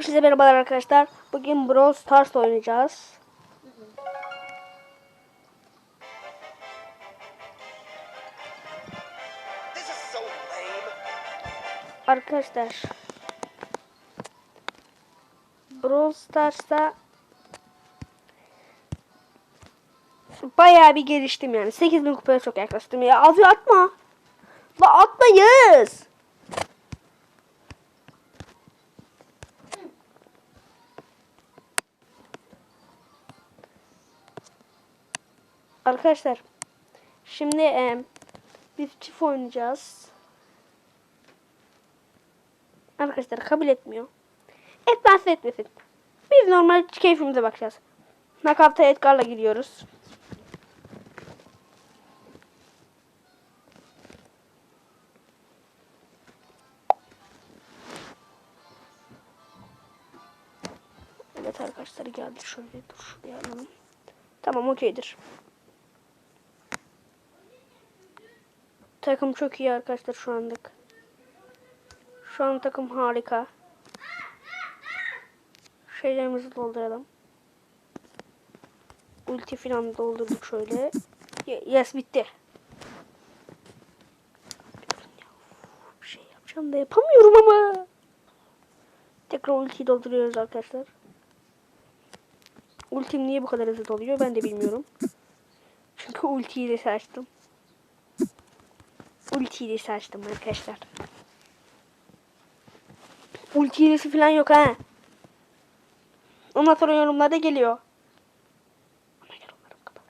Size merhabalar arkadaşlar. Bugün Brawl Stars oynayacağız. So. Arkadaşlar. Brawl Stars'ta bayağı bir geliştim yani. 8000 kupaya çok yaklaştım ya. Abi atma. La atmayız. Arkadaşlar. Şimdi e, biz çift oynayacağız. Arkadaşlar kabul etmiyor. Etmezse etmesin. Biz normal keyfimize bakacağız. Nakavta Edgar'la gidiyoruz. Evet arkadaşlar geldi şöyle dur şuraya alalım. Tamam okeydir. Takım çok iyi arkadaşlar şu anlık. Şu an takım harika. Şeylerimizi dolduralım. Ulti falan doldurduk şöyle. Ye- Yes bitti. Bir şey yapacağım da yapamıyorum ama. Tekrar ultiyi dolduruyoruz arkadaşlar. Ultim niye bu kadar hızlı doluyor ben de bilmiyorum. Çünkü ultiyi de seçtim. Ultiyi de seçtim arkadaşlar. Ulti hilesi falan yok ha. Ondan sonra yorumlarda geliyor. Ama yorumlarım kapalı.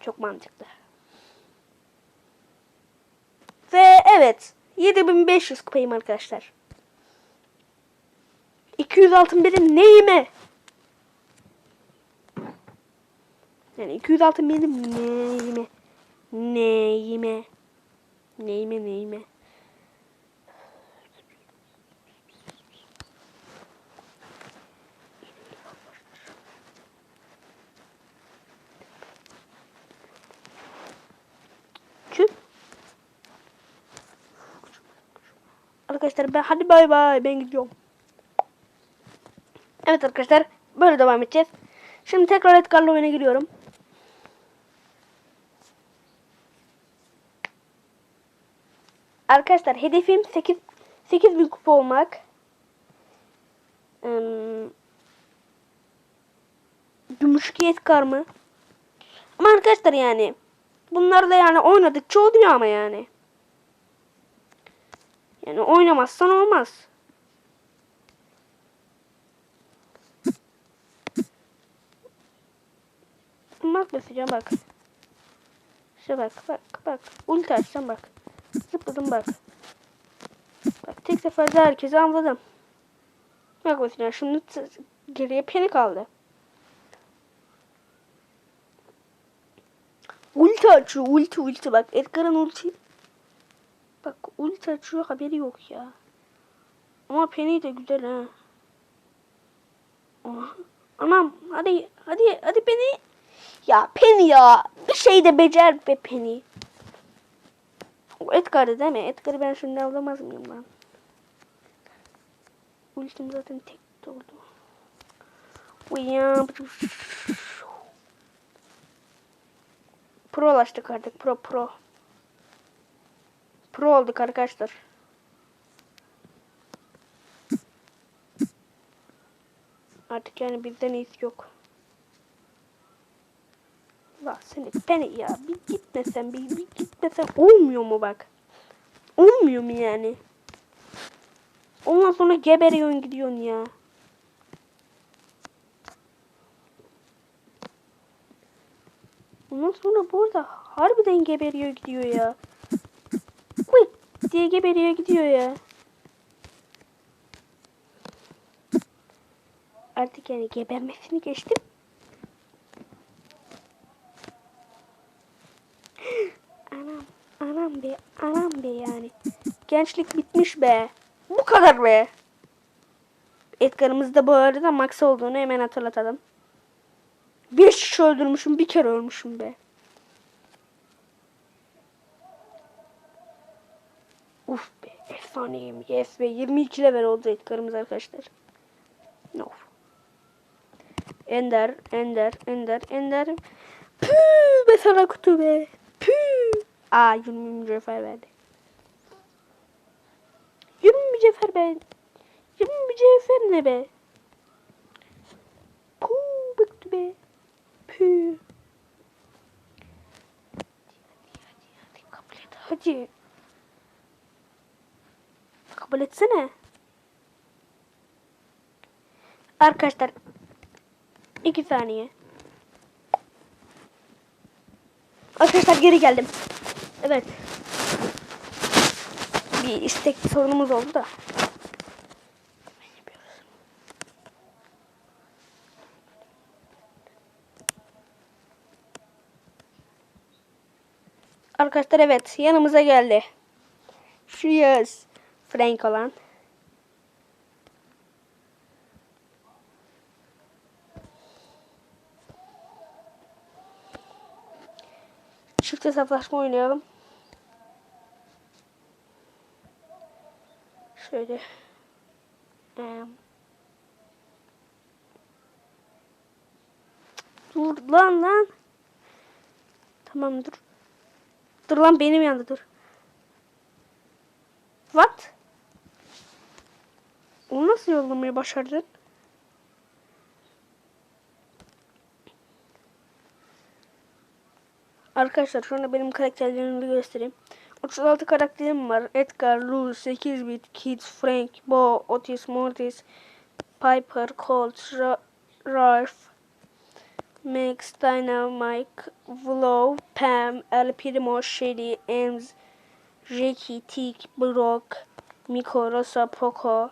Çok mantıklı. Ve evet. 7500 kupayım arkadaşlar. 200 altın benim neyime? Yani 200 altın benim neyime? Neyime? Neyime neyime? Küp. Arkadaşlar ben hadi bay bay ben gidiyorum. Evet arkadaşlar böyle devam edeceğiz. Şimdi tekrar Edgar'la oyuna giriyorum. Arkadaşlar hedefim 8 8000 kupa olmak. Hmm. Gümüşki Edgar mı? Ama arkadaşlar yani bunlar da yani oynadıkça oluyor ama yani. Yani oynamazsan olmaz. Bak mesela bak. İşte bak bak bak. Ulti açacağım bak. Zıpladım bak. Bak tek seferde herkesi anladım. Bak mesela t- geriye peni kaldı. Ulti açıyor ulti ulti bak Edgar'ın ulti. Bak ulti açıyor haberi yok ya. Ama Penny de güzel ha. Aha. Anam hadi hadi hadi Penny. Ya Penny ya bir şey de becer be Penny. O Edgar'dı değil mi? Edgar'ı ben şimdi alamaz mıyım lan? Ultim zaten tek doldu. Pro'laştık artık. Pro pro. Pro olduk arkadaşlar. Artık yani bizden iyisi yok. La seni beni ya bir gitmesen bir, bir gitmesen olmuyor mu bak? Olmuyor mu yani? Ondan sonra geberiyorsun gidiyorsun ya. Ondan sonra bu arada harbiden geberiyor gidiyor ya. Uy diye geberiyor gidiyor ya. Artık yani gebermesini geçtim. Anam, anam be, anam be yani. Gençlik bitmiş be. Bu kadar be. Edgar'ımız da bu arada Max olduğunu hemen hatırlatalım. Bir kişi öldürmüşüm, bir kere ölmüşüm be. Uf be, efsane. efsaneyim. Yes ve 22 level oldu Edgar'ımız arkadaşlar. No. Ender, Ender, Ender, Ender. Püh be sana kutu be. Püh. Aa 20 mücevher verdi. 20 mücevher be. 20 mücevher ne be? Puh bıktı be. Et. Hadi. Kabul etsene. Arkadaşlar. iki saniye. Arkadaşlar geri geldim. Evet. Bir istek sorunumuz oldu da. Arkadaşlar evet yanımıza geldi. Şu yaz Frank olan. Çift hesaplaşma oynayalım. Şöyle. Em. Dur lan lan. Tamam dur. Dur lan benim yanında dur. What? Onu nasıl yollamayı başardın? Arkadaşlar şu anda benim karakterlerimi göstereyim. 36 karakterim var. Edgar, Luz, 8 bit, Kids, Frank, Bo, Otis, Mortis, Piper, Colt, Ra- Ralph, Max, Dynamite, Vlov, Pam, El Primo, Shelly, Ems, Jackie, Tick, Brock, Miko, Rosa, Poco,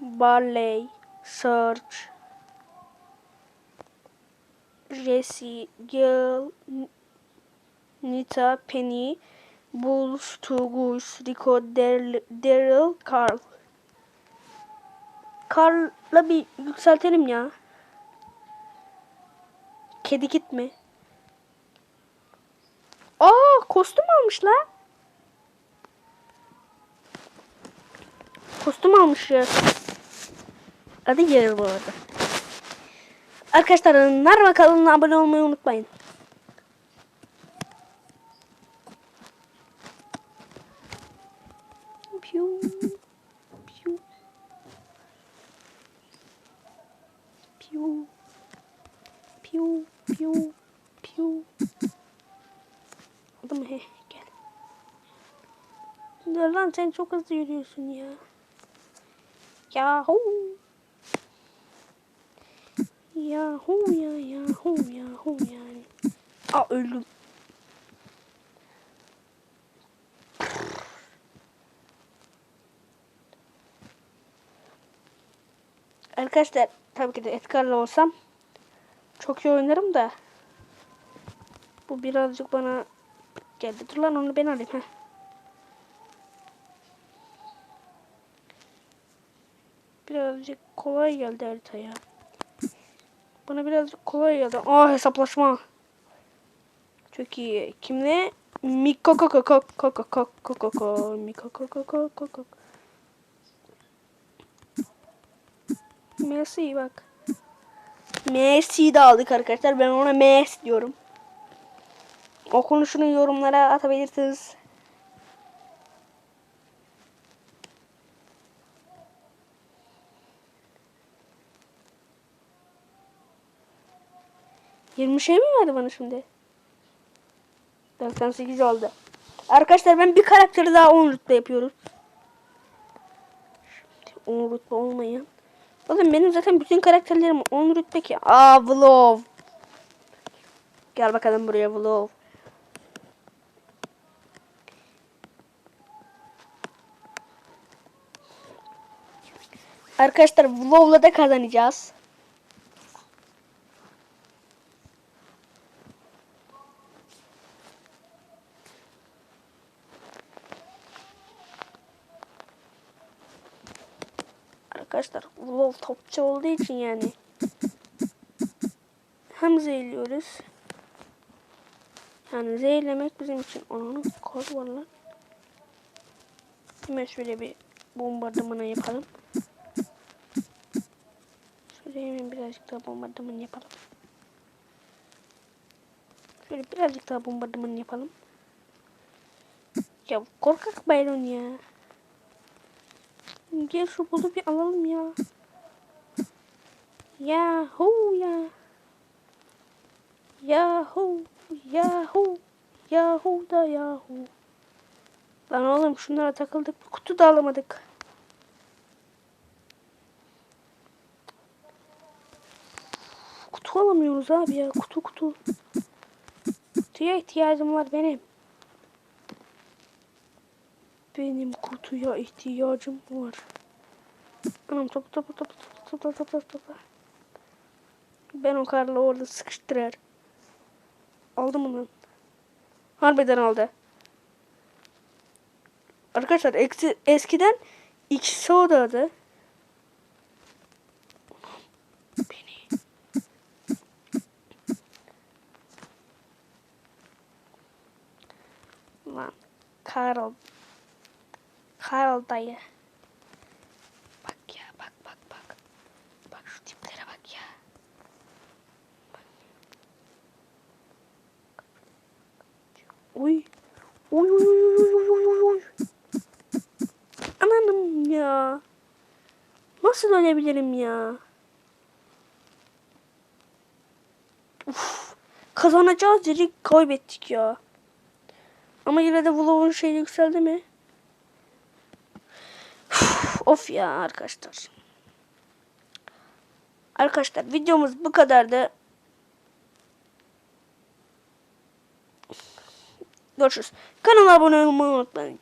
Barley, Serge, Jesse, Gil, Nita, Penny, Bulls, Tugus, Rico, Daryl, Carl. Carl'la bir yükseltelim ya. Kedi gitme. Aa kostüm almış la. Kostüm almış ya. Adı gelir bu arada. Arkadaşlar Narva kanalına abone olmayı unutmayın. Piu, piu, piu, piu, piu, mu he? Gel. Dur lan sen çok hızlı yürüyorsun ya. Yahu. Yahu ya yahu yahu yani. Aa öldüm. Arkadaşlar tabii ki de Edgar'la olsam çok iyi oynarım da bu birazcık bana geldi. Dur lan onu ben alayım. Heh. Birazcık kolay geldi haritaya. Bana birazcık kolay geldi. Aa hesaplaşma. Çok iyi. Kimle? Miko koko koko koko koko koko Miko koko koko koko Messi bak. Messi'yi de aldık arkadaşlar. Ben ona Messi diyorum. O konuşunu yorumlara atabilirsiniz. Yirmi şey mi verdi bana şimdi? 98 oldu. Arkadaşlar ben bir karakteri daha 10 rütbe yapıyoruz. Şimdi 10 rütbe olmayan. Oğlum benim zaten bütün karakterlerim 10 rütbe ki. Aa Vlov. Gel bakalım buraya Vlov. Arkadaşlar Vlov'la da kazanacağız. Arkadaşlar Vlov topçu olduğu için yani hem zehirliyoruz. Yani zehirlemek bizim için onun kod var lan. Şöyle bir bombardımanı yapalım. Şöyle hemen birazcık daha bombardıman yapalım. Şöyle birazcık daha bombardıman yapalım. Ya korkak Byron ya. Gel şu bulu bir alalım ya. Yahu ya. Yahu. Yahu. Yahu da yahu. Lan oğlum şunlara takıldık. Bir kutu da alamadık. Kutu alamıyoruz abi ya. Kutu kutu. Kutuya ihtiyacım var benim. Benim kutuya ihtiyacım var. Anam topla topla topla topla topla topla topla. Ben o karla orada sıkıştırar. Aldım onu. Harbiden aldı. Arkadaşlar eskiden ikisi odaydı. Beni. Lan Karl. Karl dayı. Bak ya bak bak bak. Bak şu tiplere bak ya. Uy. Uy uy uy uy uy uy uy uy. Ananım ya. Nasıl ölebilirim ya? Uf. Kazanacağız dedik kaybettik ya. Ama yine de Vlov'un şeyi yükseldi mi? Of ya arkadaşlar. Arkadaşlar videomuz bu kadardı. Görüşürüz. Kanala abone olmayı unutmayın.